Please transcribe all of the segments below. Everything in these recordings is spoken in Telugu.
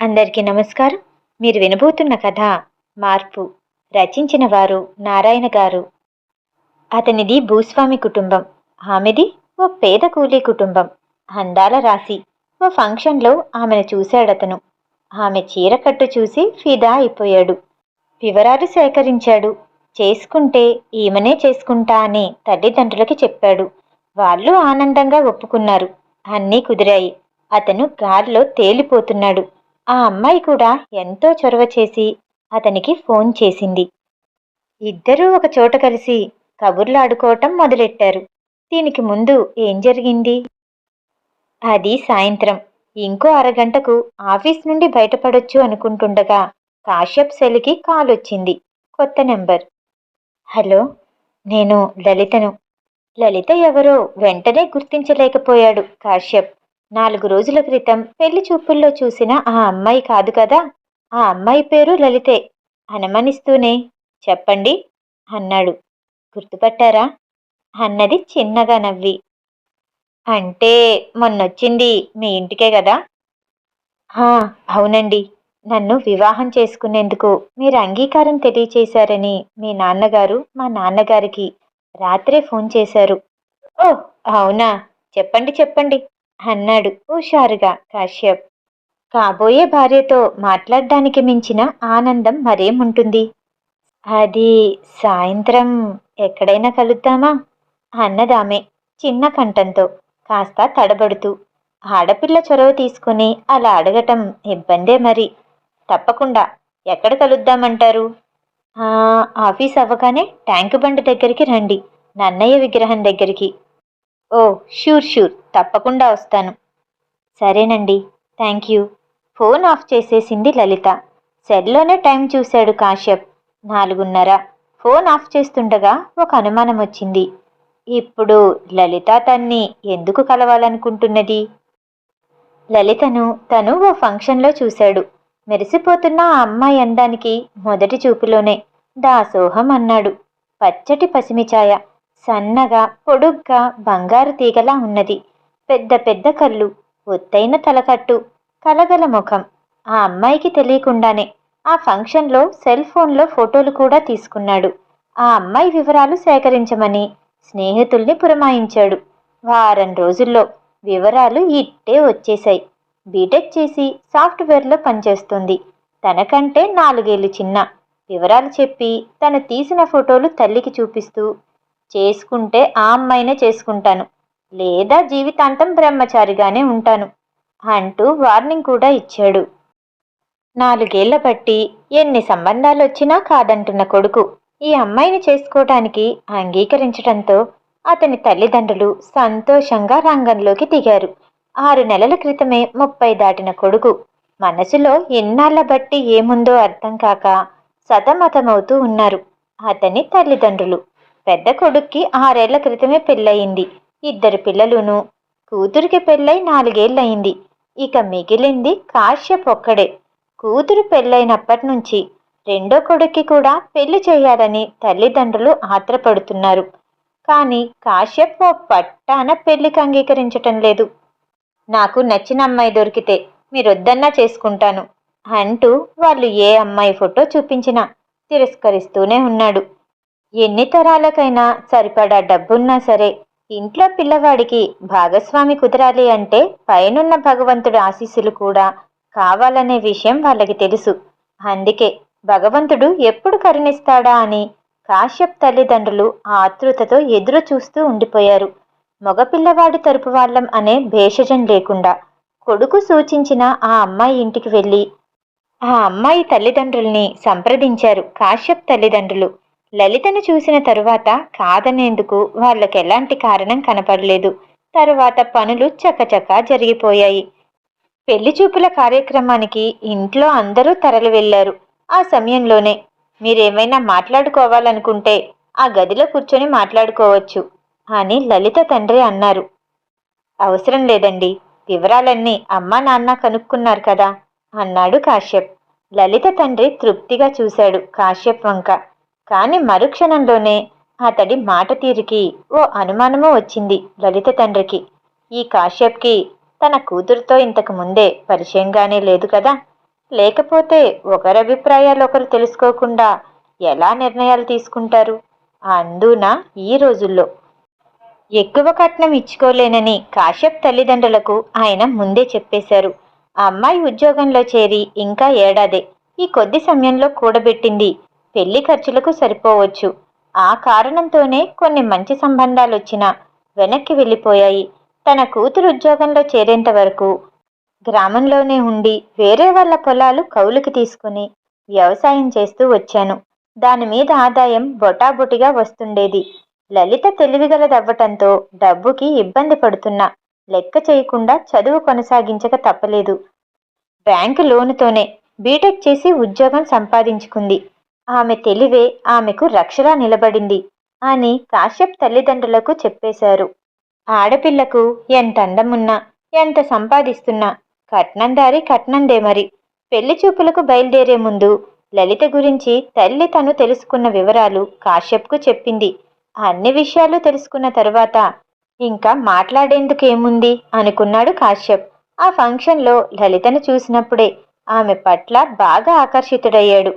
అందరికీ నమస్కారం. మీరు వినబోతున్న కథ మార్పు. రచించిన వారు నారాయణ గారు. అతనిది భూస్వామి కుటుంబం. ఆమెది ఓ పేద కూలీ కుటుంబం. అందాల రాశి. ఓ ఫంక్షన్లో ఆమెను చూశాడతను. ఆమె చీరకట్టు చూసి ఫిదా అయిపోయాడు. వివరాలు సేకరించాడు. చేసుకుంటే ఈమెనే చేసుకుంటా అని తల్లిదండ్రులకి చెప్పాడు. వాళ్ళు ఆనందంగా ఒప్పుకున్నారు. అన్నీ కుదిరాయి. అతను గాల్లో తేలిపోతున్నాడు. ఆ అమ్మాయి కూడా ఎంతో చొరవ చేసి అతనికి ఫోన్ చేసింది. ఇద్దరూ ఒక చోట కలిసి కబుర్లాడుకోవటం మొదలెట్టారు. దీనికి ముందు ఏం జరిగింది? అది సాయంత్రం. ఇంకో అరగంటకు ఆఫీస్ నుండి బయటపడొచ్చు అనుకుంటుండగా కాశ్యప్ సెల్కి కాల్ వచ్చింది. కొత్త నెంబర్. హలో నేను లలితను. లలిత ఎవరో వెంటనే గుర్తించలేకపోయాడు కాశ్యప్. నాలుగు రోజుల క్రితం పెళ్ళి చూపుల్లో చూసిన ఆ అమ్మాయి కాదు కదా? ఆ అమ్మాయి పేరు లలితే. అనుమానిస్తూనే చెప్పండి అన్నాడు. గుర్తుపట్టారా? అన్నది చిన్నగా నవ్వి. అంటే మొన్నొచ్చింది మీ ఇంటికే కదా? అవునండి. నన్ను వివాహం చేసుకునేందుకు మీరు అంగీకారం తెలియచేశారని మీ నాన్నగారు మా నాన్నగారికి రాత్రే ఫోన్ చేశారు. ఓ అవునా? చెప్పండి చెప్పండి. అన్నాడు హుషారుగా. కాశ్యప్ కాబోయే భార్యతో మాట్లాడడానికి మించిన ఆనందం మరేముంటుంది? అది సాయంత్రం ఎక్కడైనా కలుద్దామా? అన్నదామె చిన్న కంఠంతో కాస్త తడబడుతూ. ఆడపిల్ల చొరవ తీసుకుని అలా అడగటం ఇబ్బందే మరి. తప్పకుండా ఎక్కడ కలుద్దామంటారు? ఆఫీస్ అవ్వగానే ట్యాంక్ బండ్ దగ్గరికి రండి. నన్నయ్య విగ్రహం దగ్గరికి. Oh sure sure. తప్పకుండా వస్తాను. సరేనండి. Thank you. ఫోన్ ఆఫ్ చేసేసింది లలిత. సెల్లోనే టైం చూశాడు కాశ్యప్. నాలుగున్నర. ఫోన్ ఆఫ్ చేస్తుండగా ఒక అనుమానం వచ్చింది. ఇప్పుడు లలిత తన్ని ఎందుకు కలవాలనుకుంటున్నది? లలితను తను ఓ ఫంక్షన్లో చూశాడు. మెరిసిపోతున్న ఆ అమ్మాయి అందానికి మొదటి చూపులోనే దాసోహం అన్నాడు. పచ్చటి పసిమిఛాయ సన్నగా పొడుగ్గా బంగారు తీగలా ఉన్నది. పెద్ద పెద్ద కళ్ళు ఒత్తైన తలకట్టు కలగల ముఖం. ఆ అమ్మాయికి తెలియకుండానే ఆ ఫంక్షన్లో సెల్ ఫోన్లో ఫోటోలు కూడా తీసుకున్నాడు. ఆ అమ్మాయి వివరాలు సేకరించమని స్నేహితుల్ని పురమాయించాడు. వారం రోజుల్లో వివరాలు ఇట్టే వచ్చేశాయి. బీటెక్ చేసి సాఫ్ట్వేర్లో పనిచేస్తుంది. తనకంటే నాలుగేళ్ళు చిన్న. వివరాలు చెప్పి తను తీసిన ఫోటోలు తల్లికి చూపిస్తూ చేసుకుంటే ఆ అమ్మాయినే చేసుకుంటాను. లేదా జీవితాంతం బ్రహ్మచారిగానే ఉంటాను అంటూ వార్నింగ్ కూడా ఇచ్చాడు. నాలుగేళ్ళ బట్టి ఎన్ని సంబంధాలు వచ్చినా కాదంటున్న కొడుకు ఈ అమ్మాయిని చేసుకోవటానికి అంగీకరించడంతో అతని తల్లిదండ్రులు సంతోషంగా రంగంలోకి దిగారు. ఆరు నెలల క్రితమే ముప్పై దాటిన కొడుకు మనసులో ఎన్నాళ్ళ బట్టి ఏముందో అర్థం కాక సతమతమవుతూ ఉన్నారు. అతని తల్లిదండ్రులు పెద్ద కొడుక్కి ఆరేళ్ళ క్రితమే పెళ్ళయింది. ఇద్దరు పిల్లలును. కూతురికి పెళ్ళై నాలుగేళ్ళయింది. ఇక మిగిలింది కాశ్యప్ ఒక్కడే కూతురు పెళ్ళైనప్పటి నుంచి రెండో కొడుక్కి కూడా పెళ్ళి చేయాలని తల్లిదండ్రులు ఆత్రపడుతున్నారు. కానీ కాశ్యప్ ఓ పట్టాన పెళ్ళికి అంగీకరించటం లేదు. నాకు నచ్చిన అమ్మాయి దొరికితే మీరొద్దన్నా చేసుకుంటాను అంటూ వాళ్ళు ఏ అమ్మాయి ఫోటో చూపించినా తిరస్కరిస్తూనే ఉన్నాడు. ఎన్ని తరాలకైనా సరిపడా డబ్బున్నా సరే ఇంట్లో పిల్లవాడికి భాగస్వామి కుదరాలి అంటే పైనున్న భగవంతుడి ఆశీస్సులు కూడా కావాలనే విషయం వాళ్ళకి తెలుసు. అందుకే భగవంతుడు ఎప్పుడు కరుణిస్తాడా అని కాశ్యప్ తల్లిదండ్రులు ఆతృతతో ఎదురు చూస్తూ ఉండిపోయారు. మగపిల్లవాడి తరపు వాళ్ళం అనే భేషజం లేకుండా కొడుకు సూచించిన ఆ అమ్మాయి ఇంటికి వెళ్ళి ఆ అమ్మాయి తల్లిదండ్రుల్ని సంప్రదించారు కాశ్యప్ తల్లిదండ్రులు. లలితను చూసిన తరువాత కాదనేందుకు వాళ్ళకి ఎలాంటి కారణం కనపడలేదు. తరువాత పనులు చకచకా జరిగిపోయాయి. పెళ్ళి చూపుల కార్యక్రమానికి ఇంట్లో అందరూ తరలి వెళ్ళారు ఆ సమయంలోనే మీరేమైనా మాట్లాడుకోవాలనుకుంటే ఆ గదిలో కూర్చొని మాట్లాడుకోవచ్చు అని లలిత తండ్రి అన్నారు. అవసరం లేదండి వివరాలన్నీ అమ్మా నాన్న కనుక్కున్నారు కదా అన్నాడు కాశ్యప్. లలిత తండ్రి తృప్తిగా చూశాడు కాశ్యప్ వంక. కాని మరుక్షణంలోనే అతడి మాట తీరికి ఓ అనుమానము వచ్చింది లలిత తండ్రికి. ఈ కాశ్యప్కి తన కూతురుతో ఇంతకు ముందే పరిచయంగానే లేదు కదా? లేకపోతే ఒకరి అభిప్రాయాలు ఒకరు తెలుసుకోకుండా ఎలా నిర్ణయాలు తీసుకుంటారు? అందున ఈ రోజుల్లో? ఎక్కువ కట్నం ఇచ్చుకోలేనని కాశ్యప్ తల్లిదండ్రులకు ఆయన ముందే చెప్పేశారు. ఆ అమ్మాయి ఉద్యోగంలో చేరి ఇంకా ఏడాదే. ఈ కొద్ది సమయంలో కూడబెట్టింది పెళ్ళి ఖర్చులకు సరిపోవచ్చు. ఆ కారణంతోనే కొన్ని మంచి సంబంధాలు వచ్చినా వెనక్కి వెళ్ళిపోయాయి. తన కూతురు ఉద్యోగంలో చేరేంత వరకు గ్రామంలోనే ఉండి వేరే వాళ్ళ పొలాలు కౌలుకి తీసుకుని వ్యవసాయం చేస్తూ వచ్చాను. దాని మీద ఆదాయం బొటాబొటిగా వస్తుండేది. లలిత తెలివిగలదవ్వటంతో డబ్బుకి ఇబ్బంది పడుతున్నా లెక్క చేయకుండా చదువు కొనసాగించక తప్పలేదు. బ్యాంకు లోనుతోనే బీటెక్ చేసి ఉద్యోగం సంపాదించుకుంది. ఆమె తెలివే ఆమెకు రక్షలా నిలబడింది అని కాశ్యప్ తల్లిదండ్రులకు చెప్పేశారు. ఆడపిల్లకు ఎంత అందమున్నా ఎంత సంపాదిస్తున్నా కట్నందారి కట్నందే మరి. పెళ్ళి చూపులకు బయలుదేరే ముందు లలిత గురించి తల్లి తను తెలుసుకున్న వివరాలు కాశ్యప్కు చెప్పింది. అన్ని విషయాలు తెలుసుకున్న తరువాత ఇంకా మాట్లాడేందుకేముంది అనుకున్నాడు కాశ్యప్. ఆ ఫంక్షన్లో లలితను చూసినప్పుడే ఆమె పట్ల బాగా ఆకర్షితుడయ్యాడు.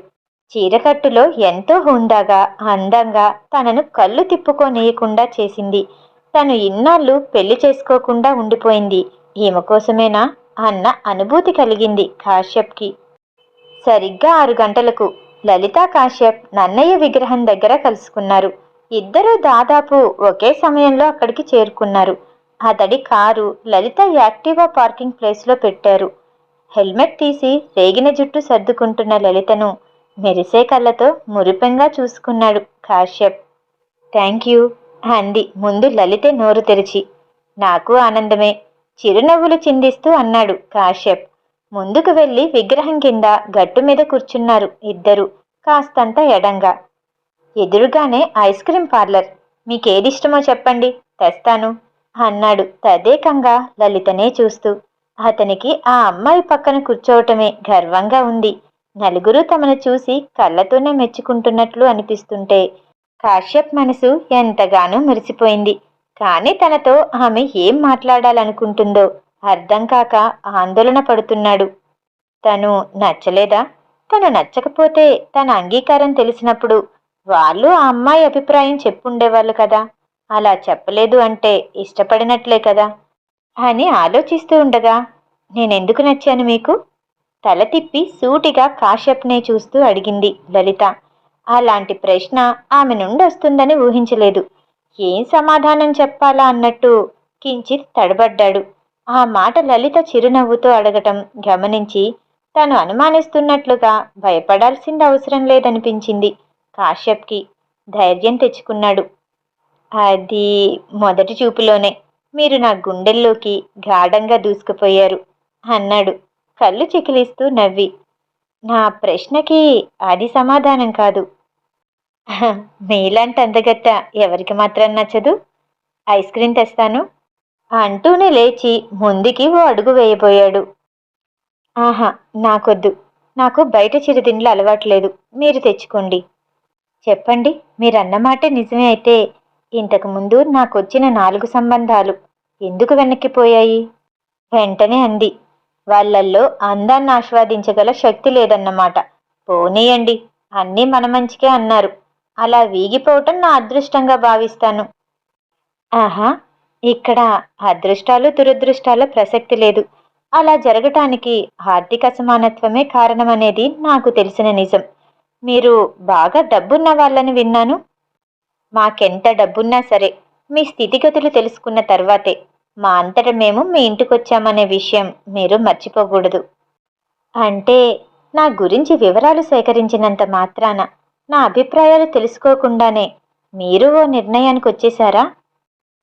చీరకట్టులో ఎంతో హుందాగా అందంగా తనను కళ్ళు తిప్పుకోనేయకుండా చేసింది. తను ఇన్నాళ్ళు పెళ్ళి చేసుకోకుండా ఉండిపోయింది. ఈమె కోసమేనా అన్న అనుభూతి కలిగింది కాశ్యప్కి. సరిగ్గా ఆరు గంటలకు లలితా కాశ్యప్ నన్నయ్య విగ్రహం దగ్గర కలుసుకున్నారు. ఇద్దరూ దాదాపు ఒకే సమయంలో అక్కడికి చేరుకున్నారు. అతడి కారు లలిత యాక్టివా పార్కింగ్ ప్లేస్లో పెట్టారు. హెల్మెట్ తీసి రేగిన జుట్టు సర్దుకుంటున్న లలితను మెరిసే కళ్ళతో మురిపెంగా చూసుకున్నాడు కాశ్యప్. థ్యాంక్ యూ అంది. ముందు లలితే నోరు తెరిచి. నాకు ఆనందమే చిరునవ్వులు చిందిస్తూ అన్నాడు కాశ్యప్. ముందుకు వెళ్ళి విగ్రహం కింద గట్టు మీద కూర్చున్నారు ఇద్దరు కాస్తంత ఎడంగా. ఎదురుగానే ఐస్ క్రీం పార్లర్. మీకేదిష్టమో చెప్పండి తెస్తాను అన్నాడు తదేకంగా లలితనే చూస్తూ. అతనికి ఆ అమ్మాయి పక్కన కూర్చోవటమే గర్వంగా ఉంది. నలుగురు తమను చూసి కళ్ళతోనే మెచ్చుకుంటున్నట్లు అనిపిస్తుంటే కాశ్యప్ మనసు ఎంతగానో మురిసిపోయింది. కానీ తనతో ఆమె ఏం మాట్లాడాలనుకుంటుందో అర్థం కాక ఆందోళన పడుతున్నాడు. తను నచ్చలేదా? తను నచ్చకపోతే తన అంగీకారం తెలిసినప్పుడు వాళ్ళు ఆ అమ్మాయి అభిప్రాయం చెప్పుండేవాళ్ళు కదా. అలా చెప్పలేదు అంటే ఇష్టపడినట్లే కదా అని ఆలోచిస్తూ ఉండగా నేనెందుకు నచ్చాను మీకు? తల తిప్పి సూటిగా కాశ్యప్నే చూస్తూ అడిగింది లలిత. అలాంటి ప్రశ్న ఆమె నుండి వస్తుందని ఊహించలేదు. ఏం సమాధానం చెప్పాలా అన్నట్టు కించిత్ తడబడ్డాడు. ఆ మాట లలిత చిరునవ్వుతో అడగటం గమనించి తను అనుమానిస్తున్నట్లుగా భయపడాల్సింది అవసరం లేదనిపించింది కాశ్యప్కి. ధైర్యం తెచ్చుకున్నాడు. అది మొదటి చూపులోనే మీరు నా గుండెల్లోకి గాఢంగా దూసుకుపోయారు అన్నాడు. కళ్ళు చికిలిస్తూ నవ్వి నా ప్రశ్నకి అది సమాధానం కాదు. మీలాంటి అందగట్ట ఎవరికి మాత్రం నచ్చదు. ఐస్ క్రీమ్ తెస్తాను అంటూనే లేచి ముందుకి ఓ అడుగు వేయబోయాడు. ఆహా నాకొద్దు. నాకు బయట చిరుతిండ్లు అలవాట్లేదు. మీరు తెచ్చుకోండి. చెప్పండి మీరన్న మాట నిజమే అయితే ఇంతకుముందు నాకొచ్చిన నాలుగు సంబంధాలు ఎందుకు వెనక్కిపోయాయి వెంటనే అంది. వాళ్ళల్లో అందాన్ని ఆస్వాదించగల శక్తి లేదన్నమాట. పోనీయండి అన్నీ మన మంచికే అన్నారు. అలా వీగిపోవటం నా అదృష్టంగా భావిస్తాను. ఆహా ఇక్కడ అదృష్టాలు దురదృష్టాల ప్రసక్తి లేదు. అలా జరగటానికి ఆర్థిక అసమానత్వమే కారణమనేది నాకు తెలిసిన నిజం. మీరు బాగా డబ్బున్న వాళ్ళని విన్నాను? మాకెంత డబ్బున్నా సరే మీ స్థితిగతులు తెలుసుకున్న తర్వాతే. మా అంతట మేము మీ ఇంటికి వచ్చామనే విషయం మీరు మర్చిపోకూడదు. అంటే నా గురించి వివరాలు సేకరించినంత మాత్రాన నా అభిప్రాయాలు తెలుసుకోకుండానే మీరు ఓ నిర్ణయానికి వచ్చేశారా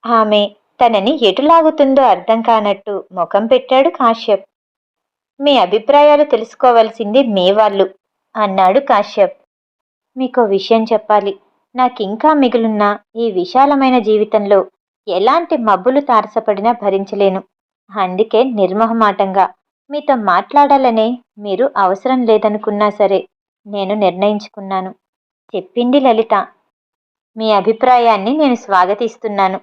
ఆమె తనని ఎటు లాగుతుందో అర్థం కానట్టు ముఖం పెట్టాడు కాశ్యప్. మీ అభిప్రాయాలు తెలుసుకోవలసింది మీ వాళ్ళు అన్నాడు కాశ్యప్. మీకో విషయం చెప్పాలి. నాకింకా మిగులున్న ఈ విశాలమైన జీవితంలో ఎలాంటి మబ్బులు తారసపడినా భరించలేను. అందుకే నిర్మహమాటంగా మీతో మాట్లాడాలనే మీరు అవసరం లేదనుకున్నా సరే నేను నిర్ణయించుకున్నాను చెప్పింది లలిత. మీ అభిప్రాయాన్ని నేను స్వాగతిస్తున్నాను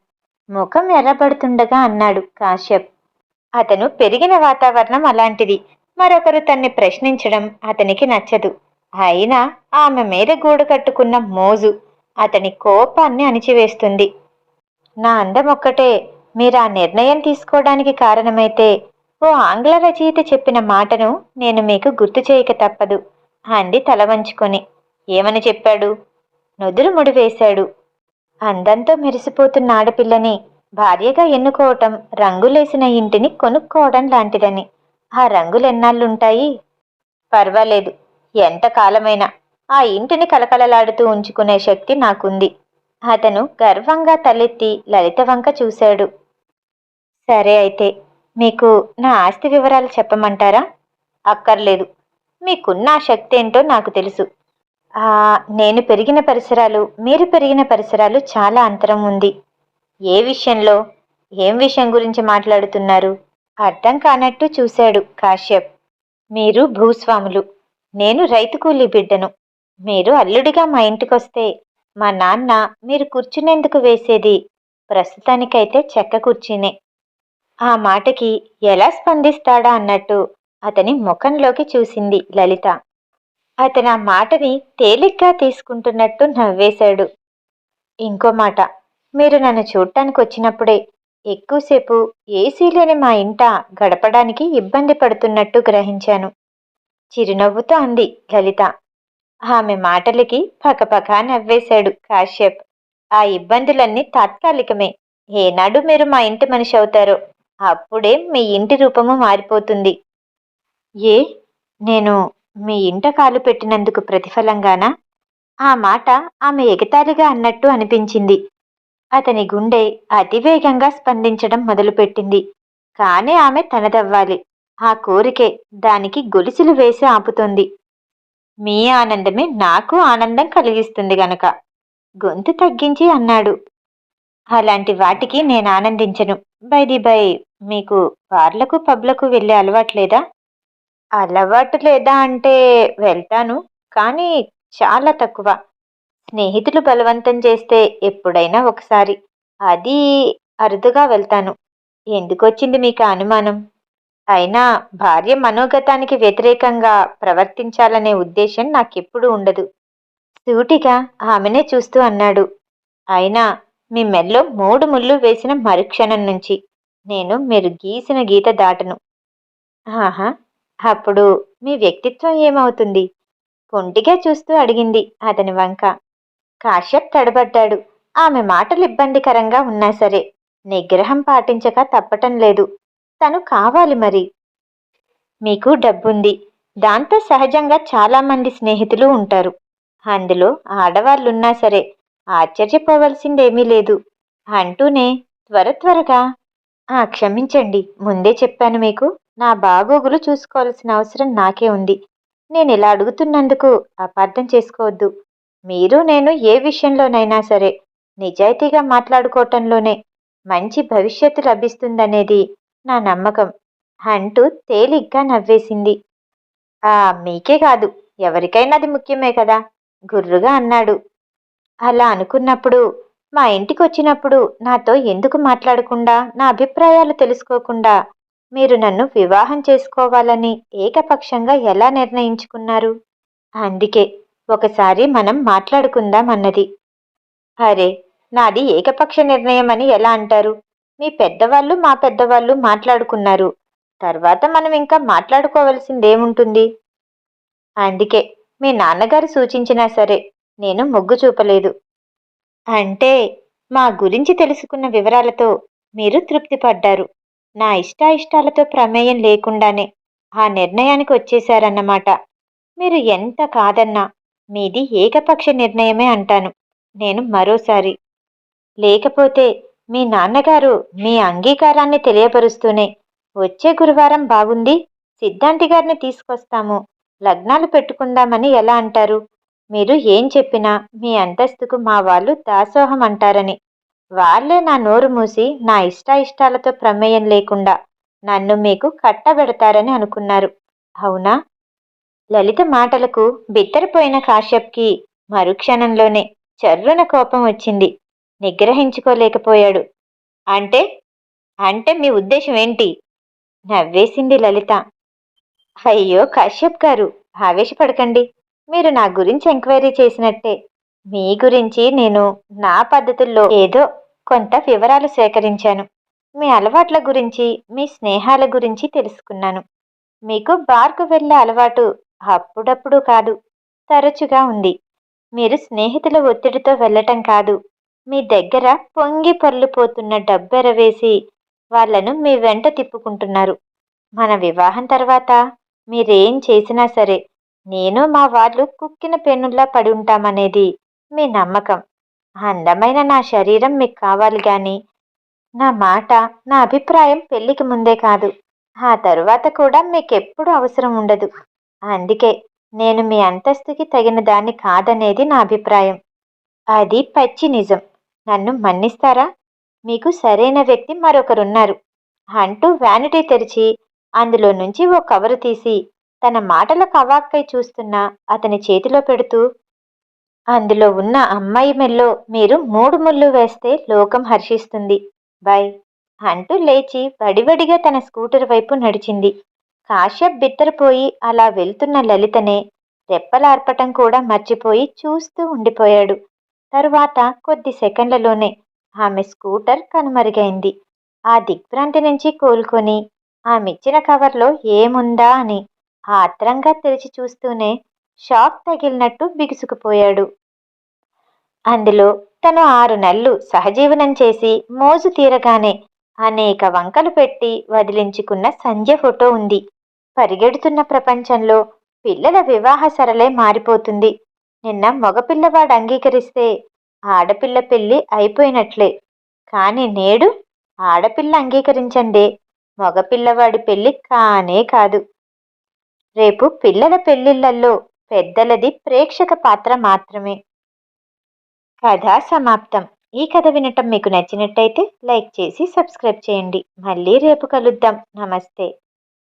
ముఖం ఎర్రబడుతుండగా అన్నాడు కాశ్యప్. అతను పెరిగిన వాతావరణం అలాంటిది. మరొకరు తన్ని ప్రశ్నించడం అతనికి నచ్చదు. అయినా ఆమె మీద గూడు కట్టుకున్న మోజు అతని కోపాన్ని అణిచివేస్తుంది. నా అందం ఒక్కటే. మీరు ఆ నిర్ణయం తీసుకోవడానికి కారణమైతే ఓ ఆంగ్ల రచయిత చెప్పిన మాటను నేను మీకు గుర్తు చేయక తప్పదు. అంది తల వంచుకొని. ఏమని చెప్పాడు? నుదురు ముడివేశాడు అందంతో మెరిసిపోతున్న ఆడపిల్లని భార్యగా ఎన్నుకోవటం రంగులేసిన ఇంటిని కొనుక్కోవడం లాంటిదని. ఆ రంగులెన్నాళ్ళుంటాయి పర్వాలేదు. ఎంత కాలమైనా ఆ ఇంటిని కలకలలాడుతూ ఉంచుకునే శక్తి నాకుంది. అతను గర్వంగా తలెత్తి లలిత వంక చూశాడు. సరే అయితే మీకు నా ఆస్తి వివరాలు చెప్పమంటారా? అక్కర్లేదు. మీకున్న శక్తి ఏంటో నాకు తెలుసు. ఆ, నేను పెరిగిన పరిసరాలు మీరు పెరిగిన పరిసరాలు చాలా అంతరం ఉంది. ఏ విషయంలో ఏం విషయం గురించి మాట్లాడుతున్నారు? అర్థం కానట్టు చూశాడు కాశ్యప్. మీరు భూస్వాములు. నేను రైతు కూలీ బిడ్డను. మీరు అల్లుడిగా మా ఇంటికొస్తే మా నాన్న మీరు కూర్చునేందుకు వేసేది ప్రస్తుతానికైతే చెక్క కుర్చీనే. ఆ మాటకి ఎలా స్పందిస్తాడా అన్నట్టు అతని ముఖంలోకి చూసింది లలిత. అతను ఆ మాటని తేలిగ్గా తీసుకుంటున్నట్టు నవ్వేశాడు. ఇంకో మాట మీరు నన్ను చూడటానికి వచ్చినప్పుడే ఎక్కువసేపు ఏసీ లేని మా ఇంట గడపడానికి ఇబ్బంది పడుతున్నట్టు గ్రహించాను. చిరునవ్వుతో అంది లలిత. ఆమె మాటలకి పకపకా నవ్వేశాడు కాశ్యప్. ఆ ఇబ్బందులన్నీ తాత్కాలికమే. ఏనాడు మీరు మా ఇంటి మనిషి అవుతారో అప్పుడే మీ ఇంటి రూపము మారిపోతుంది. ఏ? నేను మీ ఇంట కాలు పెట్టినందుకు ప్రతిఫలంగానా? ఆ మాట ఆమె ఎగతాళిగా అన్నట్టు అనిపించింది. అతని గుండె అతివేగంగా స్పందించడం మొదలుపెట్టింది. కానీ ఆమె తనదవ్వాలి. ఆ కోరికే దానికి గొలుసులు వేసి ఆపుతోంది. మీ ఆనందమే నాకు ఆనందం కలిగిస్తుంది గనక. గొంతు తగ్గించి అన్నాడు. అలాంటి వాటికి నేను ఆనందించను. బైది బై మీకు బార్లకు పబ్లకు వెళ్ళే అలవాట్లేదా అలవాటు లేదా అంటే వెళ్తాను కానీ చాలా తక్కువ. స్నేహితులు బలవంతం చేస్తే ఎప్పుడైనా ఒకసారి. అది అరుదుగా వెళ్తాను. ఎందుకొచ్చింది మీకు అనుమానం? అయినా భార్య మనోగతానికి వ్యతిరేకంగా ప్రవర్తించాలనే ఉద్దేశం నాకెప్పుడూ ఉండదు. సూటిగా ఆమెనే చూస్తూ అన్నాడు. అయినా మీ మెల్లో మూడు ముళ్ళు వేసిన మరుక్షణం నుంచి నేను మీరు గీసిన గీత దాటను. ఆహా అప్పుడు మీ వ్యక్తిత్వం ఏమవుతుంది? కొంటిగా చూస్తూ అడిగింది అతని వంక. కాశ్యప్ తడబడ్డాడు. ఆమె మాటలు ఇబ్బందికరంగా ఉన్నా సరే నిగ్రహం పాటించక తప్పటం లేదు. తను కావాలి మరి. మీకు డబ్బుంది. దాంతో సహజంగా చాలామంది స్నేహితులు ఉంటారు. అందులో ఆడవాళ్ళున్నా సరే ఆశ్చర్యపోవలసిందేమీ లేదు. అంటూనే త్వర త్వరగా ఆ క్షమించండి. ముందే చెప్పాను మీకు. నా బాగోగులు చూసుకోవాల్సిన అవసరం నాకే ఉంది. నేను ఇలా అడుగుతున్నందుకు అపార్థం చేసుకోవద్దు. మీరు నేను ఏ విషయంలోనైనా సరే నిజాయితీగా మాట్లాడుకోవటంలోనే మంచి భవిష్యత్తు లభిస్తుందనేది నా నమ్మకం అంటూ తేలిగ్గా నవ్వేసింది. ఆ మీకే కాదు ఎవరికైనా అది ముఖ్యమే కదా గుర్రుగా అన్నాడు. అలా అనుకున్నప్పుడు మా ఇంటికి వచ్చినప్పుడు నాతో ఎందుకు మాట్లాడకుండా నా అభిప్రాయాలు తెలుసుకోకుండా మీరు నన్ను వివాహం చేసుకోవాలని ఏకపక్షంగా ఎలా నిర్ణయించుకున్నారు? అందుకే ఒకసారి మనం మాట్లాడుకుందాం అన్నది. అరే నాది ఏకపక్ష నిర్ణయం అని ఎలా అంటారు? మీ పెద్దవాళ్ళు మా పెద్దవాళ్ళు మాట్లాడుకున్నారు. తర్వాత మనం ఇంకా మాట్లాడుకోవలసిందేముంటుంది? అందుకే మీ నాన్నగారు సూచించినా సరే నేను మొగ్గు చూపలేదు. అంటే మా గురించి తెలుసుకున్న వివరాలతో మీరు తృప్తిపడ్డారు. నా ఇష్టాయిష్టాలతో ప్రమేయం లేకుండానే ఆ నిర్ణయానికి వచ్చేశారన్నమాట. మీరు ఎంత కాదన్నా మీది ఏకపక్ష నిర్ణయమే అంటాను. నేను మరోసారి లేకపోతే మీ నాన్నగారు మీ అంగీకారాన్ని తెలియపరుస్తూనే వచ్చే గురువారం బాగుంది సిద్ధాంతి గారిని తీసుకొస్తాము లగ్నాలు పెట్టుకుందామని ఎలా అంటారు? మీరు ఏం చెప్పినా మీ అంతస్తుకు మా వాళ్ళు దాసోహం అంటారని. వాళ్ళే నా నోరు మూసి నా ఇష్టాయిష్టాలతో ప్రమేయం లేకుండా నన్ను మీకు కట్టబెడతారని అనుకున్నారు. అవునా? లలిత మాటలకు బిత్తరపోయిన కాశ్యప్కి మరుక్షణంలోనే చర్రున కోపం వచ్చింది. నిగ్రహించుకోలేకపోయాడు. అంటే అంటే మీ ఉద్దేశం ఏంటి? నవ్వేసింది లలిత. అయ్యో కశ్యప్ గారు ఆవేశపడకండి. మీరు నా గురించి ఎంక్వైరీ చేసినట్టే. మీ గురించి నేను నా పద్ధతుల్లో ఏదో కొంత వివరాలు సేకరించాను. మీ అలవాట్ల గురించి మీ స్నేహాల గురించి తెలుసుకున్నాను. మీకు బార్కు వెళ్ళే అలవాటు అప్పుడప్పుడు కాదు తరచుగా ఉంది. మీరు స్నేహితుల ఒత్తిడితో వెళ్ళటం కాదు. మీ దగ్గర పొంగి పొర్లిపోతున్న డబ్బెరవేసి వాళ్ళను మీ వెంట తిప్పుకుంటున్నారు. మన వివాహం తర్వాత మీరేం చేసినా సరే నేను మా వాళ్ళు కుక్కిన పెన్నుల్లా పడి ఉంటామనేది మీ నమ్మకం. అందమైన నా శరీరం మీకు కావాలి గాని నా మాట నా అభిప్రాయం పెళ్ళికి ముందే కాదు. ఆ తరువాత కూడా మీకెప్పుడు అవసరం ఉండదు. అందుకే నేను మీ అంతస్తుకి తగిన దాన్ని కాదనేది నా అభిప్రాయం. అది పచ్చి నిజం. నన్ను మన్నిస్తారా? మీకు సరైన వ్యక్తి మరొకరున్నారు. అంటూ వ్యానిటీ తెరిచి అందులో నుంచి ఓ కవరు తీసి తన మాటల కవాక్కై చూస్తున్న అతని చేతిలో పెడుతూ అందులో ఉన్న అమ్మాయి మెల్లో మీరు మూడు ముళ్ళు వేస్తే లోకం హర్షిస్తుంది. బాయ్ అంటూ లేచి వడివడిగా తన స్కూటర్ వైపు నడిచింది. కాశ్యప్ బిత్తరపోయి అలా వెళ్తున్న లలితనే రెప్పలార్పటం కూడా మర్చిపోయి చూస్తూ ఉండిపోయాడు. తరువాత కొద్ది సెకండ్లలోనే ఆమె స్కూటర్ కనుమరుగైంది. ఆ దిగ్భ్రాంతి నుంచి కోలుకొని ఆమెచ్చిన కవర్లో ఏముందా అని ఆత్రంగా తెరిచి చూస్తూనే షాక్ తగిలినట్టు బిగుసుకుపోయాడు. అందులో తను ఆరు నెలలు సహజీవనం చేసి మోజు తీరగానే అనేక వంకలు పెట్టి వదిలించుకున్న సంధ్య ఫోటో ఉంది. పరిగెడుతున్న ప్రపంచంలో పిల్లల వివాహ సరళే మారిపోతుంది. నిన్న మగపిల్లవాడు అంగీకరిస్తే ఆడపిల్ల పెళ్ళి అయిపోయినట్లే. కాని నేడు ఆడపిల్ల అంగీకరించండి. మగపిల్లవాడి పెళ్ళి కానే కాదు. రేపు పిల్లల పెళ్ళిళ్ళలో పెద్దలది ప్రేక్షక పాత్ర మాత్రమే. కథ సమాప్తం. ఈ కథ వినటం మీకు నచ్చినట్టయితే లైక్ చేసి సబ్స్క్రైబ్ చేయండి. మళ్ళీ రేపు కలుద్దాం. నమస్తే.